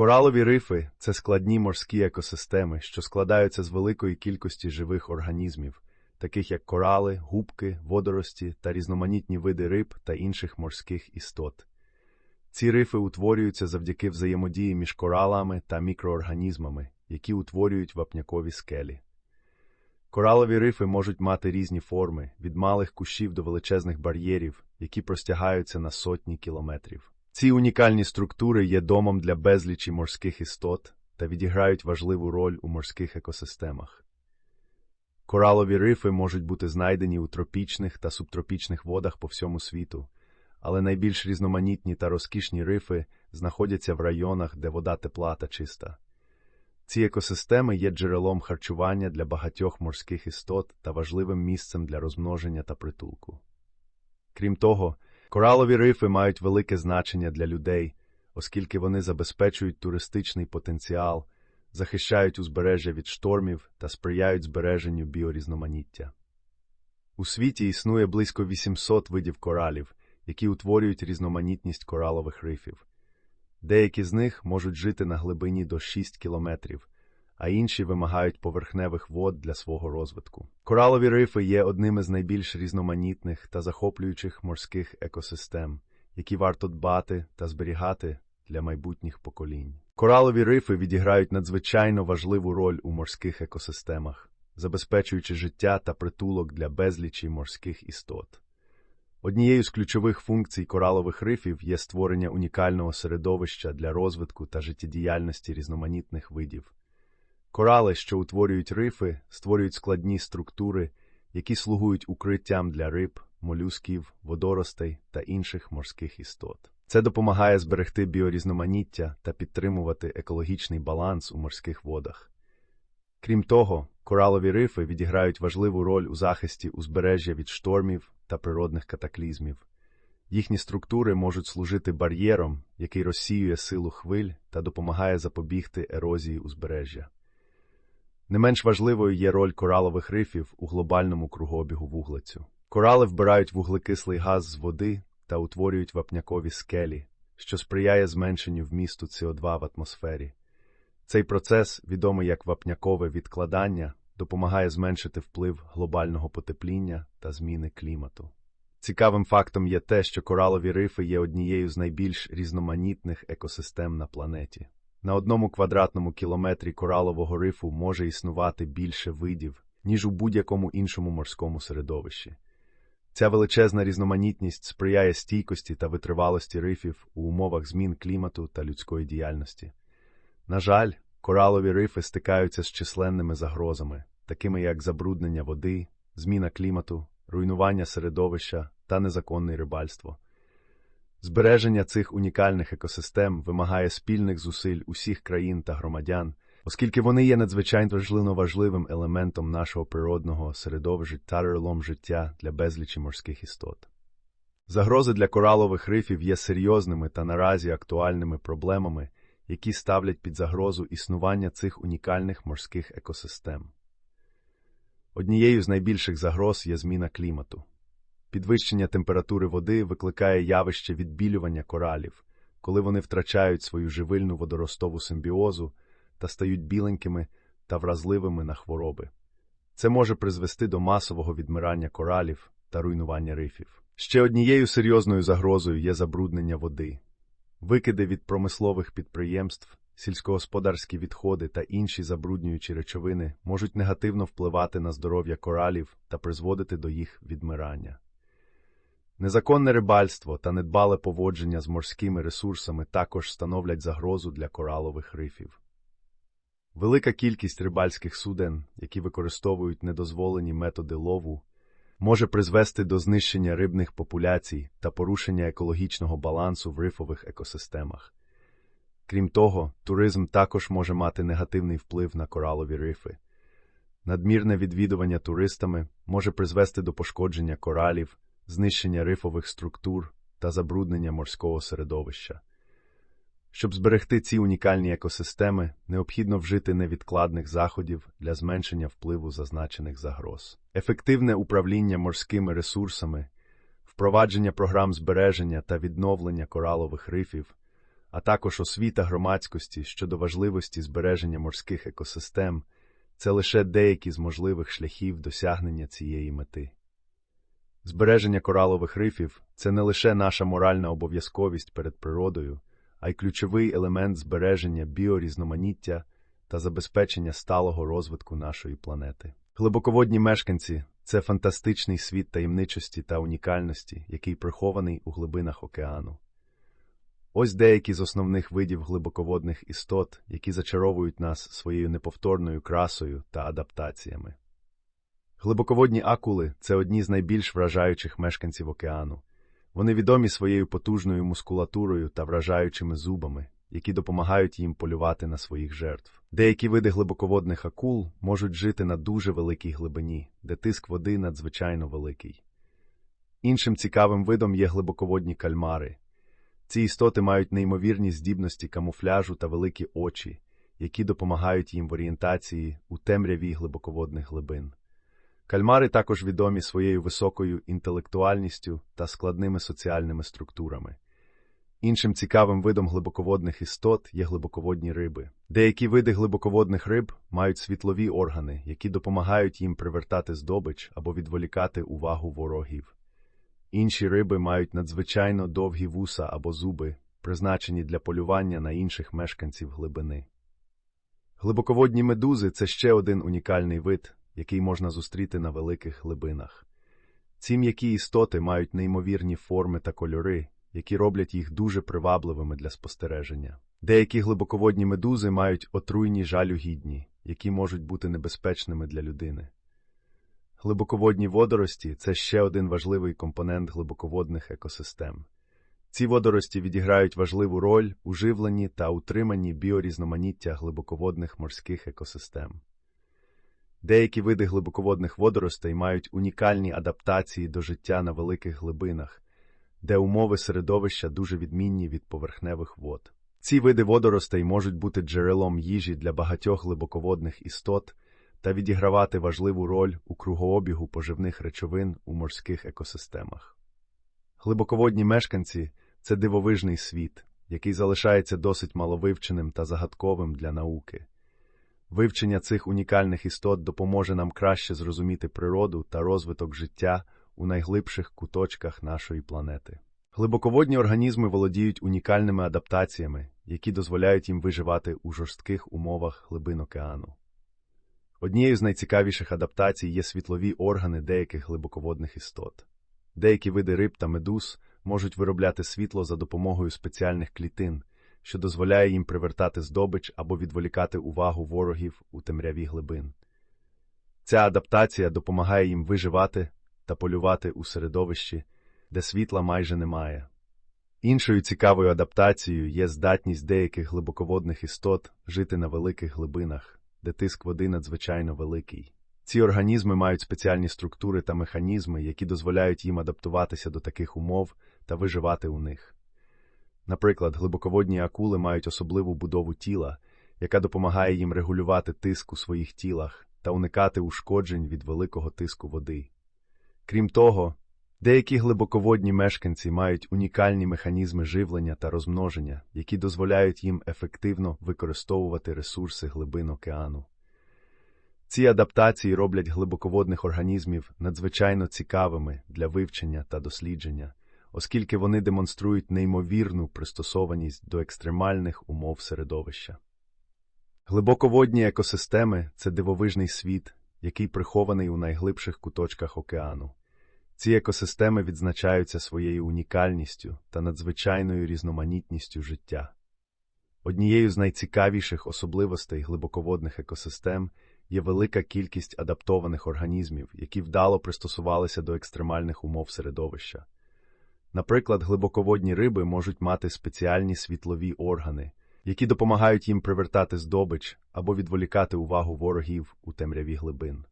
Коралові рифи це складні морські екосистеми, що складаються з великої кількості живих організмів, таких як корали, губки, водорості та різноманітні види риб та інших морських істот. Ці рифи утворюються завдяки взаємодії між коралами та мікроорганізмами, які утворюють вапнякові скелі. Коралові рифи можуть мати різні форми від малих кущів до величезних бар'єрів, які простягаються на сотні кілометрів. Ці унікальні структури є домом для безлічі морських істот та відіграють важливу роль у морських екосистемах. Коралові рифи можуть бути знайдені у тропічних та субтропічних водах по всьому світу, але найбільш різноманітні та розкішні рифи знаходяться в районах, де вода тепла та чиста. Ці екосистеми є джерелом харчування для багатьох морських істот та важливим місцем для розмноження та притулку. Крім того, коралові рифи мають велике значення для людей, оскільки вони забезпечують туристичний потенціал, захищають узбережжя від штормів та сприяють збереженню біорізноманіття. У світі існує близько 800 видів коралів, які утворюють різноманітність коралових рифів. Деякі з них можуть жити на глибині до 6 кілометрів, а інші вимагають поверхневих вод для свого розвитку. Коралові рифи є одним із найбільш різноманітних та захоплюючих морських екосистем, які варто дбати та зберігати для майбутніх поколінь. Коралові рифи відіграють надзвичайно важливу роль у морських екосистемах, забезпечуючи життя та притулок для безлічі морських істот. Однією з ключових функцій коралових рифів є створення унікального середовища для розвитку та життєдіяльності різноманітних видів. Корали, що утворюють рифи, створюють складні структури, які слугують укриттям для риб, молюсків, водоростей та інших морських істот. Це допомагає зберегти біорізноманіття та підтримувати екологічний баланс у морських водах. Крім того, коралові рифи відіграють важливу роль у захисті узбережжя від штормів та природних катаклізмів. Їхні структури можуть служити бар'єром, який розсіює силу хвиль та допомагає запобігти ерозії узбережжя. Не менш важливою є роль коралових рифів у глобальному кругообігу вуглецю. Корали вбирають вуглекислий газ з води та утворюють вапнякові скелі, що сприяє зменшенню вмісту СО2 в атмосфері. Цей процес, відомий як вапнякове відкладання, допомагає зменшити вплив глобального потепління та зміни клімату. Цікавим фактом є те, що коралові рифи є однією з найбільш різноманітних екосистем на планеті. На одному квадратному кілометрі коралового рифу може існувати більше видів, ніж у будь-якому іншому морському середовищі. Ця величезна різноманітність сприяє стійкості та витривалості рифів у умовах змін клімату та людської діяльності. На жаль, коралові рифи стикаються з численними загрозами, такими як забруднення води, зміна клімату, руйнування середовища та незаконне рибальство. Збереження цих унікальних екосистем вимагає спільних зусиль усіх країн та громадян, оскільки вони є надзвичайно важливо важливим елементом нашого природного середовища та релом життя для безлічі морських істот. Загрози для коралових рифів є серйозними та наразі актуальними проблемами, які ставлять під загрозу існування цих унікальних морських екосистем. Однією з найбільших загроз є зміна клімату. Підвищення температури води викликає явище відбілювання коралів, коли вони втрачають свою живильну водоростову симбіозу та стають біленькими та вразливими на хвороби. Це може призвести до масового відмирання коралів та руйнування рифів. Ще однією серйозною загрозою є забруднення води. Викиди від промислових підприємств, сільськогосподарські відходи та інші забруднюючі речовини можуть негативно впливати на здоров'я коралів та призводити до їх відмирання. Незаконне рибальство та недбале поводження з морськими ресурсами також становлять загрозу для коралових рифів. Велика кількість рибальських суден, які використовують недозволені методи лову, може призвести до знищення рибних популяцій та порушення екологічного балансу в рифових екосистемах. Крім того, туризм також може мати негативний вплив на коралові рифи. Надмірне відвідування туристами може призвести до пошкодження коралів, знищення рифових структур та забруднення морського середовища. Щоб зберегти ці унікальні екосистеми, необхідно вжити невідкладних заходів для зменшення впливу зазначених загроз. Ефективне управління морськими ресурсами впровадження програм збереження та відновлення коралових рифів, а також освіта громадськості щодо важливості збереження морських екосистем це лише деякі з можливих шляхів досягнення цієї мети. Збереження коралових рифів це не лише наша моральна обов'язковість перед природою, а й ключовий елемент збереження біорізноманіття та забезпечення сталого розвитку нашої планети. Глибоководні мешканці це фантастичний світ таємничості та унікальності, який прихований у глибинах океану. Ось деякі з основних видів глибоководних істот, які зачаровують нас своєю неповторною красою та адаптаціями. Глибоководні акули це одні з найбільш вражаючих мешканців океану. Вони відомі своєю потужною мускулатурою та вражаючими зубами, які допомагають їм полювати на своїх жертв. Деякі види глибоководних акул можуть жити на дуже великій глибині, де тиск води надзвичайно великий. Іншим цікавим видом є глибоководні кальмари. Ці істоти мають неймовірні здібності камуфляжу та великі очі, які допомагають їм в орієнтації у темряві глибоководних глибин. Кальмари також відомі своєю високою інтелектуальністю та складними соціальними структурами. Іншим цікавим видом глибоководних істот є глибоководні риби. Деякі види глибоководних риб мають світлові органи, які допомагають їм привертати здобич або відволікати увагу ворогів. Інші риби мають надзвичайно довгі вуса або зуби, призначені для полювання на інших мешканців глибини. Глибоководні медузи це ще один унікальний вид, який можна зустріти на великих глибинах. Ці м'які істоти мають неймовірні форми та кольори, які роблять їх дуже привабливими для спостереження. Деякі глибоководні медузи мають отруйні жалюгідні, які можуть бути небезпечними для людини. Глибоководні водорості це ще один важливий компонент глибоководних екосистем. Ці водорості відіграють важливу роль у живленні та утриманні біорізноманіття глибоководних морських екосистем. Деякі види глибоководних водоростей мають унікальні адаптації до життя на великих глибинах, де умови середовища дуже відмінні від поверхневих вод. Ці види водоростей можуть бути джерелом їжі для багатьох глибоководних істот та відігравати важливу роль у кругообігу поживних речовин у морських екосистемах. Глибоководні мешканці це дивовижний світ, який залишається досить маловивченим та загадковим для науки. Вивчення цих унікальних істот допоможе нам краще зрозуміти природу та розвиток життя у найглибших куточках нашої планети. Глибоководні організми володіють унікальними адаптаціями, які дозволяють їм виживати у жорстких умовах глибин океану. Однією з найцікавіших адаптацій є світлові органи деяких глибоководних істот. Деякі види риб та медуз можуть виробляти світло за допомогою спеціальних клітин, що дозволяє їм привертати здобич або відволікати увагу ворогів у темряві глибин. Ця адаптація допомагає їм виживати та полювати у середовищі, де світла майже немає. Іншою цікавою адаптацією є здатність деяких глибоководних істот жити на великих глибинах, де тиск води надзвичайно великий. Ці організми мають спеціальні структури та механізми, які дозволяють їм адаптуватися до таких умов та виживати у них. Наприклад, глибоководні акули мають особливу будову тіла, яка допомагає їм регулювати тиск у своїх тілах та уникати ушкоджень від великого тиску води. Крім того, деякі глибоководні мешканці мають унікальні механізми живлення та розмноження, які дозволяють їм ефективно використовувати ресурси глибин океану. Ці адаптації роблять глибоководних організмів надзвичайно цікавими для вивчення та дослідження, оскільки вони демонструють неймовірну пристосованість до екстремальних умов середовища. Глибоководні екосистеми це дивовижний світ, який прихований у найглибших куточках океану. Ці екосистеми відзначаються своєю унікальністю та надзвичайною різноманітністю життя. Однією з найцікавіших особливостей глибоководних екосистем є велика кількість адаптованих організмів, які вдало пристосувалися до екстремальних умов середовища. Наприклад, глибоководні риби можуть мати спеціальні світлові органи, які допомагають їм привертати здобич або відволікати увагу ворогів у темряві глибин.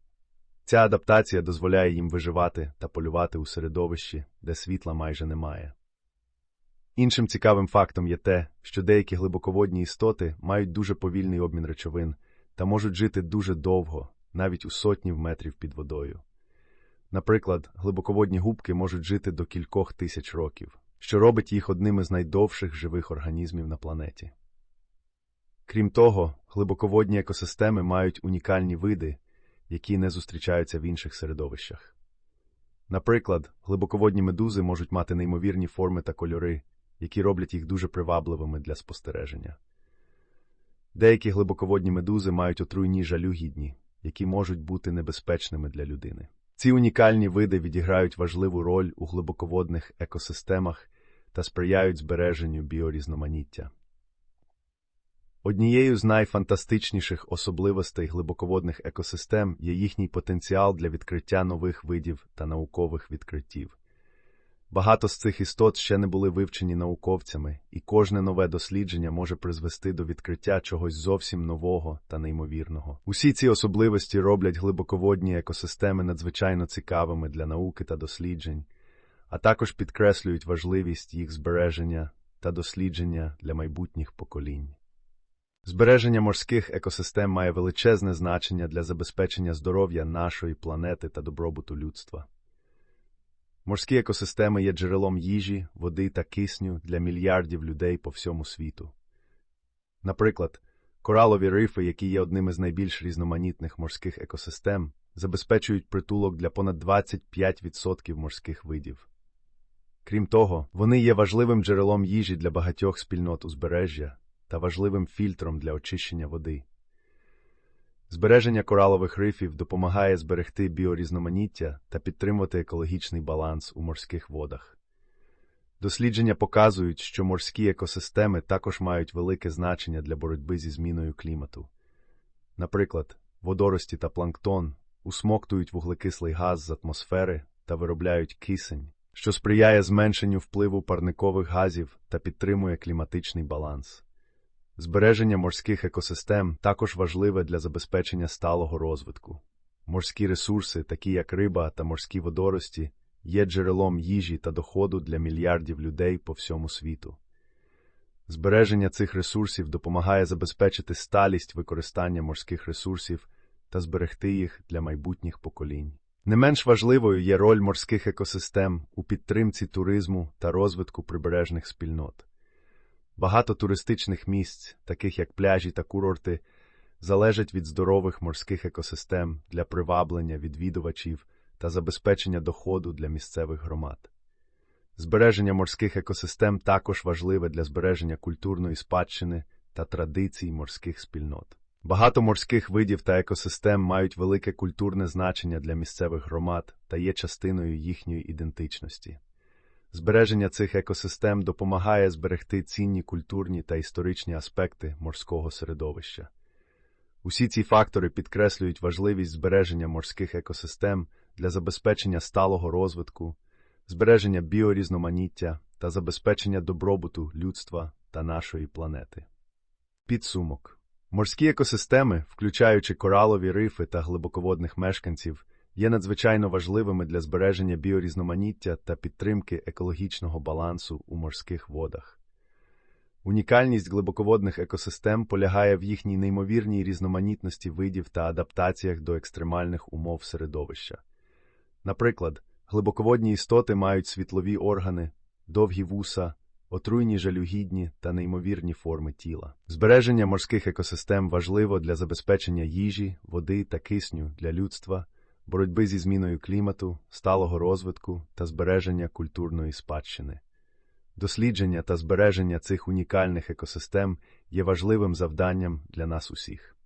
Ця адаптація дозволяє їм виживати та полювати у середовищі, де світла майже немає. Іншим цікавим фактом є те, що деякі глибоководні істоти мають дуже повільний обмін речовин та можуть жити дуже довго, навіть у сотнів метрів під водою. Наприклад, глибоководні губки можуть жити до кількох тисяч років, що робить їх одним із найдовших живих організмів на планеті. Крім того, глибоководні екосистеми мають унікальні види, які не зустрічаються в інших середовищах. Наприклад, глибоководні медузи можуть мати неймовірні форми та кольори, які роблять їх дуже привабливими для спостереження. Деякі глибоководні медузи мають отруйні жалюгідні, які можуть бути небезпечними для людини. Ці унікальні види відіграють важливу роль у глибоководних екосистемах та сприяють збереженню біорізноманіття. Однією з найфантастичніших особливостей глибоководних екосистем є їхній потенціал для відкриття нових видів та наукових відкриттів. Багато з цих істот ще не були вивчені науковцями, і кожне нове дослідження може призвести до відкриття чогось зовсім нового та неймовірного. Усі ці особливості роблять глибоководні екосистеми надзвичайно цікавими для науки та досліджень, а також підкреслюють важливість їх збереження та дослідження для майбутніх поколінь. Збереження морських екосистем має величезне значення для забезпечення здоров'я нашої планети та добробуту людства. Морські екосистеми є джерелом їжі, води та кисню для мільярдів людей по всьому світу. Наприклад, коралові рифи, які є одним із найбільш різноманітних морських екосистем, забезпечують притулок для понад 25% морських видів. Крім того, вони є важливим джерелом їжі для багатьох спільнот узбережжя та важливим фільтром для очищення води. Збереження коралових рифів допомагає зберегти біорізноманіття та підтримувати екологічний баланс у морських водах. Дослідження показують, що морські екосистеми також мають велике значення для боротьби зі зміною клімату. Наприклад, водорості та планктон усмоктують вуглекислий газ з атмосфери та виробляють кисень, що сприяє зменшенню впливу парникових газів та підтримує кліматичний баланс. Збереження морських екосистем також важливе для забезпечення сталого розвитку. Морські ресурси, такі як риба та морські водорості, є джерелом їжі та доходу для мільярдів людей по всьому світу. Збереження цих ресурсів допомагає забезпечити сталість використання морських ресурсів та зберегти їх для майбутніх поколінь. Не менш важливою є роль морських екосистем у підтримці туризму та розвитку прибережних спільнот. Багато туристичних місць, таких як пляжі та курорти, залежать від здорових морських екосистем для приваблення відвідувачів та забезпечення доходу для місцевих громад. Збереження морських екосистем також важливе для збереження культурної спадщини та традицій морських спільнот. Багато морських видів та екосистем мають велике культурне значення для місцевих громад та є частиною їхньої ідентичності. Збереження цих екосистем допомагає зберегти цінні культурні та історичні аспекти морського середовища. Усі ці фактори підкреслюють важливість збереження морських екосистем для забезпечення сталого розвитку, збереження біорізноманіття та забезпечення добробуту людства та нашої планети. Підсумок морські екосистеми, включаючи коралові рифи та глибоководних мешканців, є надзвичайно важливими для збереження біорізноманіття та підтримки екологічного балансу у морських водах. Унікальність глибоководних екосистем полягає в їхній неймовірній різноманітності видів та адаптаціях до екстремальних умов середовища. Наприклад, глибоководні істоти мають світлові органи, довгі вуса, отруйні жалюгідні та неймовірні форми тіла. Збереження морських екосистем важливо для забезпечення їжі, води та кисню для людства боротьби зі зміною клімату, сталого розвитку та збереження культурної спадщини. Дослідження та збереження цих унікальних екосистем є важливим завданням для нас усіх.